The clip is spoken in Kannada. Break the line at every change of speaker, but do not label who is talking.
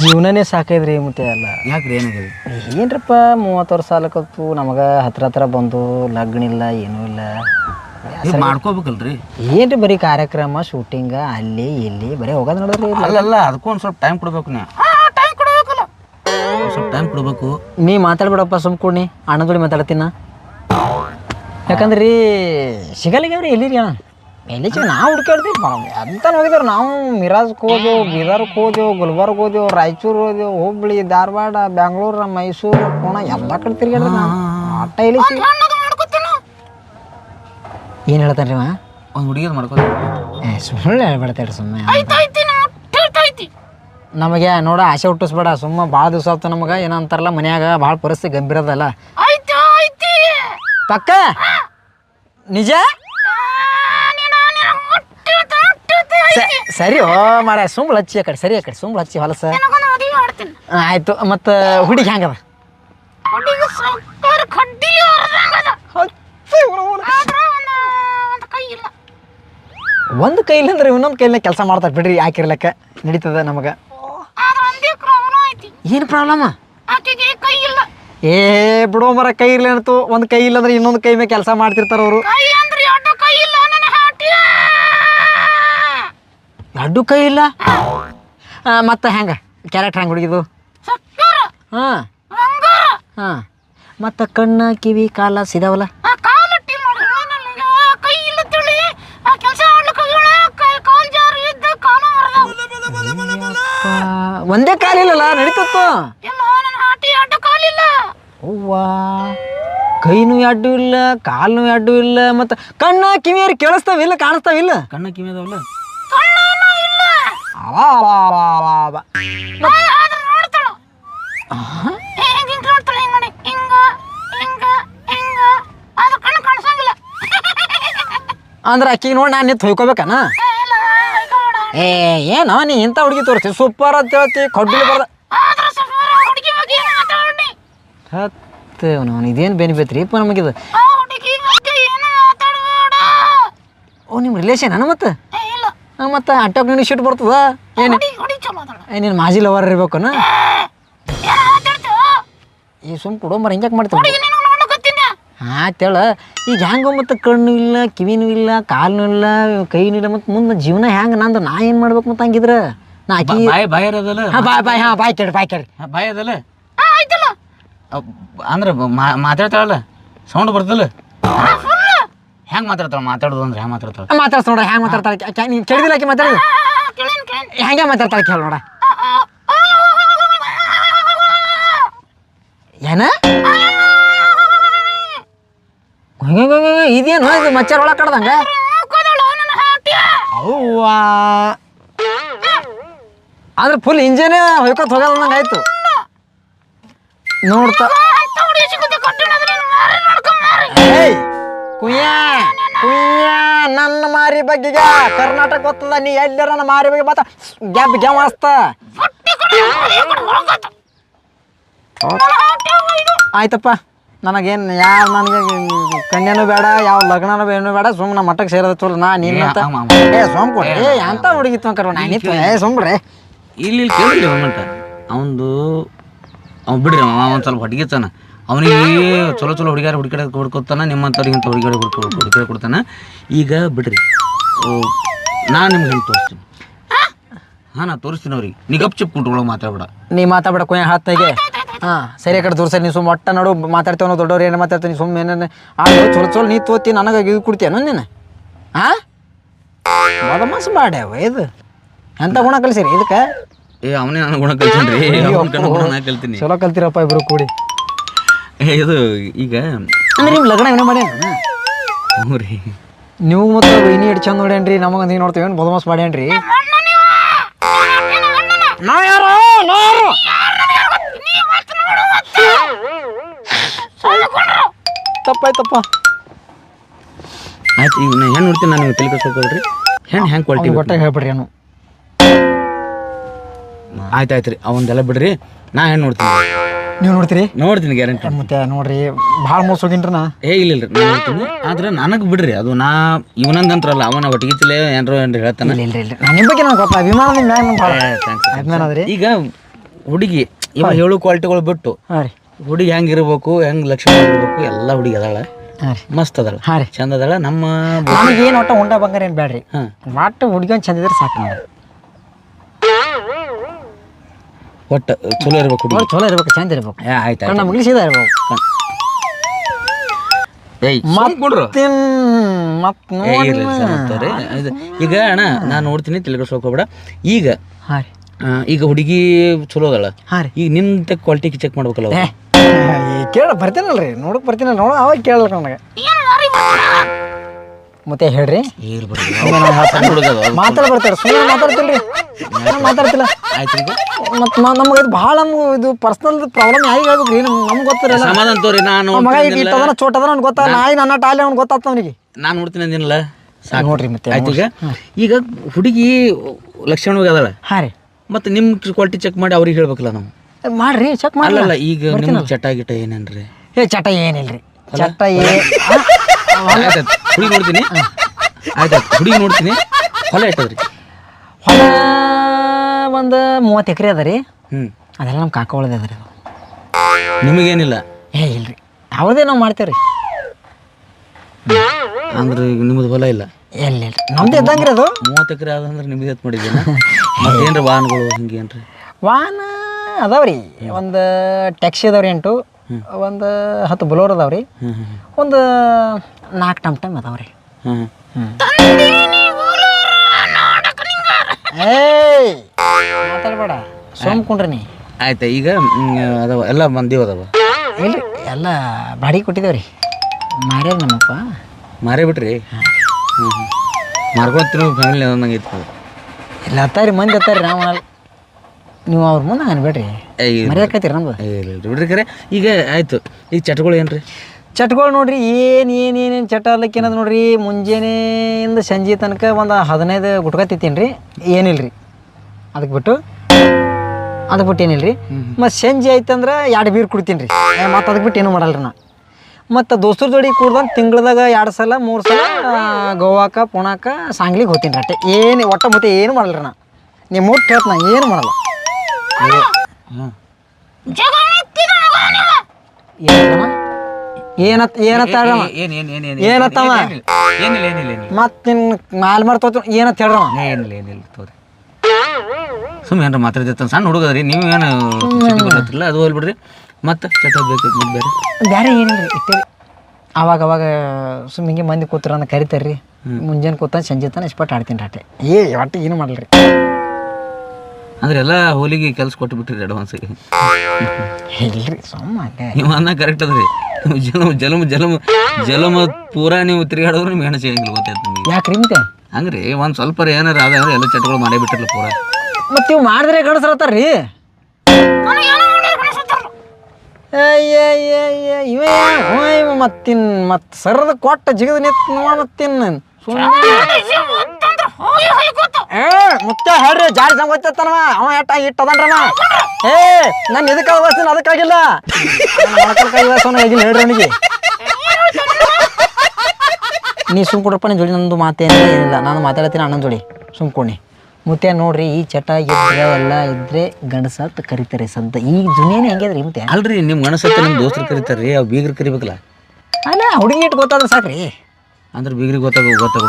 ಜೀವನನೇ ಸಾಕೈದ್ರಿ ಮತ್ತೆ ಎಲ್ಲ.
ಯಾಕ್ರಿ ಏನಿದೆ
ಏನ್ರಪ್ಪ ಮೂವತ್ತು ವರ್ಷ ಸಾಲಕತ್ತು ನಮಗೆ ಹತ್ರ ಹತ್ರ ಬಂದು ಲಗ್ನ ಇಲ್ಲ ಏನೂ ಇಲ್ಲ.
ಇದು ಮಾಡ್ಕೋಬೇಕಲ್ರಿ.
ಏನ್ರಿ ಬರೀ ಕಾರ್ಯಕ್ರಮ ಶೂಟಿಂಗ ಅಲ್ಲಿ ಇಲ್ಲಿ ಬರೀ ಹೋಗೋದು ನೋಡ್ರಿ.
ಅಲ್ಲ ಅದಕ್ಕೂ ಒಂದು ಸ್ವಲ್ಪ ಟೈಮ್ ಕೊಡ್ಬೇಕು ನೀವು. ಟೈಮ್ ಕೊಡಬೇಕಲ್ಲ. ಸ್ವಲ್ಪ ಟೈಮ್ ಕೊಡ್ಬೇಕು.
ನೀ ಮಾತಾಡ್ಬಿಡಪ್ಪ ಸುಮ್ ಕೂಡಿ ಅಣ್ಣದೊಳಿ ಮಾತಾಡ್ತೀನ ಯಾಕಂದ್ರಿ ಸಿಗಲಿಗವ್ರಿ ಎಲ್ಲಿರಿ ಅಣ್ಣ? ಎಲ್ಲಿ ಚಿ ನಾವು ಹುಡ್ಕಾಡ್ತೀವಿ ಅಂತ ಹೋಗಿದ್ದೇವೆ ನಾವು ಮಿರಾಜ್ಗೆ ಹೋದೆವು ಬೀದರ್ಗೆ ಹೋದೆವು ಗುಲ್ಬರ್ಗ ಹೋದೆವು ರಾಯಚೂರು ಹೋದೆವು ಹುಬ್ಳಿ ಧಾರವಾಡ ಬೆಂಗಳೂರು ಮೈಸೂರು ಪುಣೆ ಎಲ್ಲ ಕಡೆ ತಿರ್ಗಾಡ್ರಿ ನಾವು. ಆಟ ಇಲ್ಲಿ ಏನು ಹೇಳ್ತಾನೆ ರೀ
ಒಂದು ಹುಡುಗಿ ಮಾಡ್ಕೋ
ಏ ಸುಳ್ಳು ಹೇಳ್ಬಿಡ್ತೇಳಿ ಸುಮ್ಮನೆ ನಮಗೆ ನೋಡ ಆಸೆ ಹುಟ್ಟಿಸ್ಬೇಡ ಸುಮ್ಮ ಭಾಳ ದಿವಸ ಆಯ್ತು ನಮಗೆ ಏನಂತಾರಲ್ಲ ಮನ್ಯಾಗ ಭಾಳ ಪರಿಸ್ಥಿತಿ ಗಂಭೀರದಲ್ಲ ಪಕ್ಕ? ನಿಜ? ಸರಿ ಓ ಮಾರ ಸುಂಬಳ ಹಚ್ಚಿ ಆ ಕಡೆ ಸರಿ ಆ ಕಡೆ ಸುಂಬಳ ಹಚ್ಚಿ ಹೊಲಸ. ಆಯ್ತು ಮತ್ತ ಹುಡುಗಿ ಹೆಂಗದ ಒಂದು ಕೈಲಿ ಅಂದ್ರೆ ಇನ್ನೊಂದು ಕೈಲಿನ ಕೆಲಸ ಮಾಡ್ತಾರೆ ಬಿಡ್ರಿ ಯಾಕಿರ್ಲಕ್ಕ ನಡೀತದ ನಮಗೆ. ಏನು ಪ್ರಾಬ್ಲಮ್ ಏ ಬಿಡೋ ಮರ ಕೈ ಇರ್ಲಿ ಅಂತು. ಒಂದು ಕೈ ಇಲ್ಲಂದ್ರೆ ಇನ್ನೊಂದು ಕೈ ಮೇಲೆ ಕೆಲಸ ಮಾಡ್ತಿರ್ತಾರ ಅವರು. ಅಡ್ಡು ಕೈ ಇಲ್ಲ. ಮತ್ತೆ ಹೆಂಗೆ? ಕ್ಯಾರೆಕ್ಟರ್ ಹೆಂಗೆ ಹುಡುಗಿದು? ಹಾಂ. ಹಾಂ. ಮತ್ತು ಕಣ್ಣ ಕಿವಿ ಕಾಲ ಸಿದಾವಲ್ಲ? ಒಂದೇ ಕಾಲಿಲ್ಲಲ್ಲ ನಡೀತತ್ತು. ಅವ್ವಾ. ಕೈನೂ ಅಡ್ಡು ಇಲ್ಲ ಕಾಲ್ನೂ ಅಡ್ಡು ಇಲ್ಲ ಮತ್ತು ಕಣ್ಣ ಕಿವಿಯರು ಕೇಳಿಸ್ತಾವಿಲ್ಲ ಕಾಣಿಸ್ತಾವಿಲ್ಲ?
ಕಣ್ಣ ಕಿವಿ ಅದಾವಲ್ಲ
ಅವಾ ಅವಾ ಅವಾ ಅವಾ ಅವಾ. ಅಂದ್ರೆ ಅಕ್ಕಿಗೆ ನೋಡಿ ನಾನು ನಿಂತು ಹೊಯ್ಕೋಬೇಕನ? ಏ ಏನೋ ನೀ ಇಂಥ ಹುಡುಗಿ ತೋರಿಸಿ. ಸೂಪರ್ ಅಂತ ಹೇಳ್ತಿ ಕಡ್ಡಿ ಬರ್ದ. ಹತ್ತೆ ಇದೇನು ಬೆನಿಫಿಟ್ ರೀ ಇಪ್ಪ ನಮಗಿದು. ಓ ನಿಮ್ಮ ರಿಲೇಷನ್ ಅನ ಮತ್ತೆ? ಮತ್ತೆ ಅಟ್ಟಕ್ಕೆ ನಿನಗೆ ಶೂಟ್ ಬರ್ತದ? ಏನು? ಏ ನೀನು ಮಾಜಿ ಲವರ್ ಇರ್ಬೇಕನ? ಈ ಸುಮ್ ಕೊಡೋ ಮರ ಹಿಂಗ್ಯಾಕೆ ಮಾಡ್ತೀವಿ ಆತೇಳ ಈಗ ಹ್ಯಾಂಗ ಮತ್ತೆ ಕಣ್ಣು ಇಲ್ಲ ಕಿವಿನೂ ಇಲ್ಲ ಕಾಲ್ನೂ ಇಲ್ಲ ಕೈನೂ ಇಲ್ಲ ಮತ್ತೆ ಮುಂದೆ ಜೀವನ ಹೆಂಗೆ ನಂದು ನಾ ಏನು ಮಾಡ್ಬೇಕು ಮತ್ತೆ ಹಂಗಿದ್ರ? ನಾ ಆಕಿ
ಬಾಯ್ ಬಾಯ್ ಇರೋದಲ್ಲ?
ಹಾಂ ಬಾಯ್ ಬಾಯ್ ಹಾಂ ಬಾಯ್ ಕೇಳಿ ಬಾಯ್ ಕೇಳಿ
ಬಾಯ್ ಅದಲ್ಲ? ಅವ್- ಅಂದ್ರೆ ಮಾ- ಮಾತಾಡ್ತಾಳಲ್ಲ? ಸೌಂಡ್ ಬರ್ತಲ್ಲ ಹೆಂಗ್ ಮಾತಾಡ್ತಾಳ ಮಾತಾಡೋದು ಅಂದ್ರೆ ಹೆಂಗ್ ಮಾತಾಡ್ತಾಳ
ಮಾತಾಡ್ಸ ನೋಡ ಹೆಂಗ್ ಮಾತಾಡ್ತಾಳೆ ನೀನು ಕೇಳಿದಿಲ್ಲ ಆಕಿ ಮಾತಾಡಿ ಹೆಂಗೆ ಮಾತಾಡ್ತಾಳೆ ಕೇಳ ನೋಡ ಏನ ಇದೇನು ಇದು ಮಚ್ಚರ್ ಒಳಗೆ ಕಡ್ದಂಗ ಅವ್ವಾ ಅಂದ್ರೆ ಫುಲ್ ಇಂಜಿನ್ ಹೊಯ್ಕೊತ ಹೋಗಲ್ಲ ಆಯ್ತು ನೋಡ್ತಾ ಮಾರಿ ಬಗ್ಗೆಗೆ ಕರ್ನಾಟಕ ಗೊತ್ತದ ನೀ ಎಲ್ಲರ ನನ್ನ ಮಾರಿ ಬಗ್ಗೆ ಬತ್ತ ಗ್ಯಾಬ್ ಗ್ಯಾಮ್ ಅಸ್ತ ಆಯ್ತಪ್ಪ ನನಗೇನು ಯಾವ ನನಗೆ ಕನ್ಯಾನು ಬೇಡ ಯಾವ ಲಗ್ನನೂ ಬೇಡ ಬೇಡ ಸುಮ್ಮನೆ ಮಟ್ಟಕ್ಕೆ ಸೇರೋದು ಚಲೋ ನಾ ನೀನು
ಏ, ಅಮ್ಮ,
ಏ ಅಂತ ಹುಡುಗಿತ್ತು ಅಂಕರ್ ನಾನು ಏ ಸೋಮ್ರಿ
ಇಲ್ಲಿ ಇಲ್ಲಿ ಕೇಳಿಲ್ಲ ಅವನಂಟ ಅವಂದು ಬಿಡ್ರಿ ಅವ ಒಂದು ಸ್ವಲ್ಪ ಹೊಟ್ಟಿಗೆತ್ತಾನ ಅವನಿಗೆ ಚಲೋ ಚಲೋ ಹುಡುಗಿಯಾರ ಹುಡುಕಡೆ ಹುಡ್ಕೊತಾನ ನಿಮ್ಮಂಥವ್ರಿಗೆ ಇಂಥ ಹುಡುಗಿಯಾರ ಹುಡ್ಕೊ ಹುಡುಕಿ ಕೊಡ್ತಾನ. ಈಗ ಬಿಡ್ರಿ. ನಾನು ನಿಮ್ಗೆ ಹೆಂಗೆ ತೋರಿಸ್ತೀನಿ. ಹಾಂ ನಾ ತೋರಿಸ್ತೀನಿ ಅವ್ರಿಗೆ. ನೀ ಗಪ್ ಚಿಪ್ ಕುಂಟ್ಕೊಳ್ಳೋ ಮಾತಾಡ್ಬೇಡ.
ನೀ ಮಾತಾಡ್ಬೇಡ ಕೊನೆ ಹಾತಾಗೆ ಹಾಂ ಸರಿ ಕಡೆ ದೂರ ಸರಿ ನೀ ಸುಮ್ಮ ಒಟ್ಟ ನೋಡು ಮಾತಾಡ್ತೇವೆ ಅನ್ನೋ ದೊಡ್ಡವ್ರು ಏನು ಮಾತಾಡ್ತೀನಿ ನೀ ಸುಮ್ಮನೆ ಏನೇನು ಆ ಚಲೋ ಚಲೋ ನೀ ತೋತಿ ನನಗೆ ಇದು ನಾನು ನೀನು? ಹಾಂ ಮಸ್ ಮಾಡ್ಯಾವ ಇದು. ಎಂಥ ಗುಣ ಕಲಿಸಿರಿ ಇದಕ್ಕೆ?
ಏ ಅವನೇ ನಾನು ಗುಣ ಕಲ್ತೀನಿ ಅವನ ಗುಣ ಕಲ್ತೀನಿ.
ಚಲೋ ಕಲ್ತಿರಪ್ಪ ಇಬ್ರು ಕೂಡಿ.
ಇದು ಈಗ
ಅಂದ್ರೆ ನಿಮ್ಮ ಲಗ್ನ ಏನೋ ಮಾಡ್ಯಾನ?
ಹ್ಞೂ ರೀ.
ನೀವು ಮತ್ತು ಇನ್ನೂ ಹಿಡ್ ಚಂದ ನೋಡ್ಯಾನ್ರಿ ನಮಗೆ ಹಿಂಗೆ ನೋಡ್ತೀವಿ ಏನು ಬದಮಾಸ್ ಮಾಡ್ಯಾನ್ರಿ? ನಾ ಯಾರು? ನಾ ಯಾರು? ತಪ್ಪಾಯ್ತಪ್ಪ.
ಆಯ್ತು ಈಗ ನಾ ಹೆಣ್ಣು ನೋಡ್ತೀನಿ ನಾನು ತಲೆ ಕಳ್ಸೋಕೊಳ್ರಿ ಹೆಣ್ಣು ಹೆಂಗೆ ಕ್ವಾಲಿಟಿ
ಅವ್ನಿಗೆ ಒಟ್ಟಾಗಿ ಹೇಳ್ಬಿಡ್ರಿ ಏನು.
ಆಯ್ತು ಆಯ್ತು ರೀ ಅವಂದೆಲ್ಲ ಬಿಡ್ರಿ ನಾ ಹೆಣ್ಣು ನೋಡ್ತೀನಿ.
ನೀವು ನೋಡ್ತೀರಿ?
ನೋಡ್ತೀನಿ ಗ್ಯಾರಂಟಿ
ಮತ್ತೆ ನೋಡ್ರಿ ಭಾಳ ಮೋಸ ಹೋಗಿನ್ರಿ ನಾ
ಏ ಇಲ್ಲ ಇಲ್ಲ ನಾನು ಹೇಳ್ತೀನಿ. ಆದ್ರೆ ನನಗೆ ಬಿಡ್ರಿ ಅದು ನಾ ಇವನಂದಂತ್ರಲ್ಲ ಅವನ ಒಟ್ಟಿಗಿತ್ತಲೇ ಏನ್ರೋ ಏನ್ರಿ ಹೇಳ್ತಾನೆ.
ಇಲ್ಲ ಇಲ್ಲ ಇಲ್ಲ. ನಾನು ನಿಮ್ಮ ಬಗ್ಗೆ ನನಗೆ ಗೊತ್ತ? ಅಭಿಮಾನದಿಂದ ಮ್ಯಾಗ ನಂಗೆ ಭಾಳ ಅಭಿಮಾನ ಅದ್ರಿ?
ಈಗ ಹುಡುಗಿ ಇವ ಹೇಳು ಕ್ವಾಲಿಟಿಗಳು ಬಿಟ್ಟು.
ಹಾಂ ರೀ.
ಹುಡುಗಿ ಹೆಂಗ್ ಇರ್ಬೇಕು ಹೆಂಗ್ ಲಕ್ಷಣ ಇರ್ಬೇಕು ಎಲ್ಲ ಹುಡುಗಿ ಅದಾಳ.
ಹಾಂ ರೀ.
ಮಸ್ತ್ ಅದಾಳ.
ಹಾಂ ರೀ.
ಚಂದ ಅದಾಳ. ನಮ್ಮ
ನನಗೇನು ಒಟ್ಟ ಉಂಡ ಬಂಗಾರ ಏನು ಬೇಡ್ರಿ
ಹಾಂ.
ಒಟ್ಟು ಹುಡುಗಿ ಚಂದ ಇದ್ರೆ ಸಾಕು ನೋಡಿ
ಒಟ್ಟು ಚಲೋ ಇರ್ಬೇಕು ಹುಡುಗಿ.
ಚಲೋ ಇರ್ಬೇಕು ಚಂದ ಇರ್ಬೇಕು.
ಏ ಆಯ್ತು
ಕಣ್ಣ ಮಗ್ಲಿ ಸೀದಾ ಇರ್ಬೇಕು.
ಏಯ್
ತಿನ್ ಮತ್
ಏ, ಇರ್ಲಿ ಸರ್, ಅಂತಾರೆ. ಇದು ಈಗ ಅಣ್ಣ ನಾನು ನೋಡ್ತೀನಿ ತಿಳ್ಕೊಳ್ಸ್ಕೊಕ್ ಹೋಗ್ಬೇಡ ಈಗ
ಹಾಂ ರೀ.
ಆ, ಈಗ ಹುಡುಗಿ ಚಲೋ ಅದಳ
ಹಾಂ ರೀ.
ಈಗ ನಿನ್ನ ಕ್ವಾಲಿಟಿ ಚೆಕ್ ಮಾಡ್ಬೇಕಲ್ಲ ಅವ್ರು.
ಏ ಕೇಳ ಬರ್ತೀನಲ್ರಿ ನೋಡಕ್ ಬರ್ತೀನಲ್ಲ ನೋಡ ಅವಾಗ ಕೇಳಲ್ಲ ನನಗೆ. ಮತ್ತೆ ಹೇಳ್ರಿ.
ಹುಡುಗ ಅದ.
ಮಾತಾಡ ಬರ್ತಾರೆ ಸುಮ್ಮನೆ ಮಾತಾಡ್ತಿಲ್ರಿ ನಾನ್ ಮಾತಾಡ್ತಿಲ್ಲ?
ಆಯ್ತು ಈಗ
ಮತ್ತು ನಮ್ಗೆ ಇದು ಭಾಳ ನಮ್ಗೆ ಇದು ಪರ್ಸನಲ್ ಪ್ರಾಬ್ಲಮ್ ಯಾರಿಗೆ ಹೇಳ್ಬೇಕ್ರಿ. ನಮ್ಗೆ ನಮ್ಗೆ ಗೊತ್ತಿರಲ್ಲ
ಸಮಾಧಾನ ತೋರಿ ನಾನು
ಮಗ ಈಗ ಇಟ್ಟದನ ಚೋಟ ಅದನ ಅವ್ನಿಗೆ ಗೊತ್ತಾಗ ನಾಯಿ ನನ್ನ ಟಾಲೆ ಅವ್ನಿಗೆ ಗೊತ್ತಾಗ್ತ ಅವನಿಗೆ.
ನಾನು ನೋಡ್ತೀನಿ ಅಂದಿನಲ್ಲ. ಸಾಕು.
ನೋಡ್ರಿ ಮತ್ತೆ
ಆಯ್ತು ಈಗ? ಈಗ ಹುಡುಗಿ ಲಕ್ಷಣವಾಗಿ ಅದಾಳ.
ಹಾಂ ರೀ.
ಮತ್ತೆ ನಿಮ್ಮ ಕ್ವಾಲಿಟಿ ಚೆಕ್ ಮಾಡಿ ಅವ್ರಿಗೆ ಹೇಳ್ಬೇಕಲ್ಲ ನಾವು.
ಮಾಡ್ರಿ ಚೆಕ್ ಮಾಡಲ್ಲ
ಅಲ್ಲಲ್ಲ ಈಗ ನಿಮ್ಮ ಚಟ ಗಿಟ ಏನೇನ್ರಿ?
ಏ ಚಟ ಏನಿಲ್ರಿ. ಚಟ ಏ
ಆಯ್ತಾಯ್ತು. ಹುಡುಗಿ ನೋಡ್ತೀನಿ. ಆಯ್ತಾಯ್ತು. ಹುಡುಗಿ ನೋಡ್ತೀನಿ. ಹೊಲ ಇಟ್ಟದ್ರಿ
ಹೊಲ ಒಂದು ಮೂವತ್ತು ಎಕರೆ ಅದ ರೀ.
ಹ್ಞೂ
ಅದೆಲ್ಲ ನಮ್ಮ ಕಾಕ ಒಳದೆ ಅದ ರೀ ಅದು.
ನಿಮಗೇನಿಲ್ಲ?
ಏ ಇಲ್ರಿ. ಅವ್ರದೇ ನಾವು ಮಾಡ್ತೇವೆ ರೀ.
ಅಂದ್ರೆ ಈಗ ನಿಮ್ಮದು ಹೊಲ ಇಲ್ಲ?
ಎಲ್ಲಿ ಇಲ್ಲ ನಮ್ದು ಇದ್ದಂಗೆ ರೀ ಅದು.
ಮೂವತ್ತು ಎಕರೆ ಆದಂದ್ರೆ ನಿಮ್ದು ಎತ್ ಮಾಡಿದ್ದೀನ ಮತ್ತೇನ್ರಿ ವಾಹನಗಳು ಹಿಂಗೆ ಏನ್ರಿ?
ವಾಹನ ಅದಾವ್ರಿ ಒಂದು ಟ್ಯಾಕ್ಸಿ ಅದಾವ್ರಿ ಎಂಟು. ಒಂದು ಹತ್ತು ಬುಲೋರ್ ಅದಾವ್ರಿ
ಹ್ಞೂ ಹ್ಞೂ
ಒಂದು ನಾಲ್ಕು ಟಮ್ ಟಮ್ ಹ್ಞೂ
ಹ್ಞೂ
ಏಯ್! ಮಾತಾಡ್ಬೇಡ. ಸೋಮ್ಕೊಂಡ್ರಿ ನೀ.
ಆಯ್ತಾ ಈಗ? ಮ್, ಅದಾವ ಎಲ್ಲ ಮಂದಿ ಅದಾವ.
ಇಲ್ರಿ ಎಲ್ಲ ಬಾಡಿಗೆ ಕೊಟ್ಟಿದ್ದೇವ್ರಿ. ಮಾರ್ಯಾರ ನಮ್ಮಪ್ಪ.
ಮಾರೇ ಬಿಟ್ರಿ? ಹ್ಞೂ ಹ್ಞೂ ಮಾರ್ಕೊಳ್ತಿರೋ ಫ್ಯಾಮಿಲಿ ಅನ್ನಂಗೆ ಇತ್ತು.
ಇಲ್ಲ ಹತ್ತಾರಿ ಮಂದಿ ಹತ್ತಾರಿ ನಾವು ನೀವು ಅವ್ರ ಮುಂದೆ ಅನ್ಬೇಡ್ರಿ.
ಏ, ಇಲ್ಲ.
ಮರ್ಯಾಕತ್ತೀರಿ ನಮ್ದು
ಏ, ಇಲ್ಲ ಇಲ್ಲ ಬಿಡ್ರಿ ಕರೆ. ಈಗ ಆಯ್ತು. ಈಗ ಚಟಗಳು ಏನ್ರಿ?
ಚಟ್ಗಳು ನೋಡ್ರಿ ಏನು ಏನು ಏನೇನು ಚಟ ಅಲ್ಲಕ್ಕೆ ಏನದ ನೋಡ್ರಿ? ಮುಂಜಾನೆಯಿಂದ ಸಂಜೆ ತನಕ ಒಂದು ಹದಿನೈದು ಗುಟ್ಕ ತಿಂತೀನಿ ರೀ ಏನಿಲ್ಲ ರೀ ಅದಕ್ಕೆ ಬಿಟ್ಟು ಅದಕ್ಕೆ ಬಿಟ್ಟು ಏನಿಲ್ಲ ರೀ ಮತ್ತು ಸಂಜೆ ಆಯ್ತಂದ್ರೆ ಎರಡು ಬೀರ್ ಕುಡ್ತೀನಿ ರೀ ಮತ್ತು ಅದಕ್ಕೆ ಬಿಟ್ಟು ಏನು ಮಾಡಲ್ಲ ರೀ ನಾ. ಮತ್ತು ದೋಸ್ತರ ಜೋಡಿ ಕುಡ್ದಂಗೆ ತಿಂಗಳದಾಗ ಎರಡು ಸಲ ಮೂರು ಸಲ ಗೋವಾಕ ಪುಣಾಕ ಸಾಂಗ್ಲಿಗೆ ಹೋಗ್ತೀನಿ ರೀ ಅಟ್ಟೆ. ಏನು ಒಟ್ಟ ಮತ್ತೆ ಏನು ಮಾಡಲ್ರಿ ನಾ. ನಿಮ್ಮ ಮುಟ್ಟು ಹೇಳ್ತ ನಾ ಏನು ಮಾಡಲ್ಲ. ಏನತ್ತಮ್ಮ ಏನತ್ ಏನತ್ತಾಳಮ್ಮ
ಏನು ಏನು ಏನು ಏನು
ಏನತ್ತಮ್ಮ?
ಏನಿಲ್ಲ ಏನಿಲ್ಲ
ಮತ್ತು ನಿನ್ನ ಮಾಲ್ ಮಾಡ್ತೋತ ಏನಂತ ಹೇಳ್ರಮ್ಮ
ಏನಿಲ್ಲ ಏನಿಲ್ಲ ತೋರಿ. ಸುಮ್ಮನೆ ಏನಾರ ಮಾತಾಡ್ತಿರ್ತಾನೆ ಸಣ್ಣ ಹುಡುಗದ್ರಿ ನೀವು ಏನು ಗೊತ್ತಿಲ್ಲ ಅದು ಹೋಗ್ಬಿಡ್ರಿ. ಮತ್ತೆ ಮತ್ತೆ ಬೇರೆ
ಬೇರೆ ಏನಿಲ್ಲ ರೀ ಇಟ್ಟೆ. ಅವಾಗ ಅವಾಗ ಸುಮ್ಮ ಹಿಂಗೆ ಮಂದಿ ಕೂತ್ರ ಅಂತ ಕರಿತಾರೆ ರೀ ಮುಂಜಾನೆ ಕೂತ ಸಂಜೆ ತನ ಇಷ್ಟಪಟ್ಟು ಆಡ್ತೀನಿ ರಾಟೆ ಏ ಒಟ್ಟು ಏನು ಮಾಡಲ್ರಿ ರೀ?
ಅಂದ್ರೆ ಎಲ್ಲ ಹೋಲಿಗೆ ಕೆಲಸ ಕೊಟ್ಟು ಬಿಟ್ಟಿರಿ ಅಡ್ವಾನ್ಸ್
ಇಲ್ರಿ ಸುಮ್ಮ
ನೀವು ಅನ್ನ ಕರೆಕ್ಟ್ ಅದ್ರಿ. ಜಲಮ ಜಲಮ ಜಲಮ ಜಲಮ ಪೂರಾ ನೀವು ತಿರುಗಾಡಿದ್ರು ನಿಮ್ಗೆ ಹೆಣ ಸಿಗಂಗಿಲ್ಲ ಗೊತ್ತಾಯ್ತು ನಿಮಗೆ.
ಯಾಕೆ ರೀ ಮತ್ತೆ
ಹಂಗ್ರಿ ಒಂದು ಸ್ವಲ್ಪ ಏನಾರ ಅದ ಎಲ್ಲ ಚಟಗಳು ಮಾಡೇ ಬಿಟ್ಟಿರ್ಲಿ ಪೂರ.
ಮತ್ತೆ ನೀವು ಮಾಡಿದ್ರೆ ಗಣಸ್ರತ್ತಾರ ರೀ ಇವೇ ಮತ್ತಿನ್ ಮತ್ತೆ ಸರದ ಕೊಟ್ಟ ಜಿಗದ ನಿತ್ ನೋಡ ಮತ್ತಿನ್. ಏ ಮುತ್ತ ಹೇಳ್ರಿ ಜಾರಿ ಸಂಗ ಗೊತ್ತೈತನವ ಅವ. ಎಟ್ಟ ಇಟ್ಟದನ್ರವ ಏ ನಾನು ಇದಕ್ಕೆ ಅವಸ್ತೀನಿ ಅದಕ್ಕಾಗಿಲ್ಲ. ವಾಸನ ಆಗಿಲ್ಲ ಹೇಳ್ರಿ ಅವನಿಗೆ ನೀ ಸುಮ್ ಕೊಡಪ್ಪ ನಿನ್ ಜೋಡಿ ನಂದು ಮಾತೇನಿಲ್ಲ ನಾನು ಮಾತಾಡತ್ತೀನಿ ಅಣ್ಣನ ಜೋಡಿ. ಸುಮ್ಕೊಂಡಿ ಮುತ್ತೆ ನೋಡ್ರಿ ಈ ಚಟ ಎಲ್ಲ ಇದ್ರೆ ಗಣಸತ್ ಕರಿತಾರೆ ಸದ್ದ. ಈ ಜುನೇನೆ ಹೆಂಗಿದ್ರಿ ಮುತ್ತೆ
ಅಲ್ರಿ ನಿಮ್ಮ ಗಣಸತ್ ನಿಮ್ಮ ದೋಸ್ತರು ಕರಿತಾರ್ರಿ ಅವ್ ಬೀಗ್ರು ಕರಿಬೇಕಲ್ಲ.
ಅಲ್ಲ ಹುಡುಗಿ ಇಟ್ಟು ಗೊತ್ತಾದ್ರೆ ಸಾಕ್ರಿ.
ಅಂದ್ರೆ ಬೀಗ್ರಿಗೆ ಗೊತ್ತಾಗ
ಗೊತ್ತಾಗ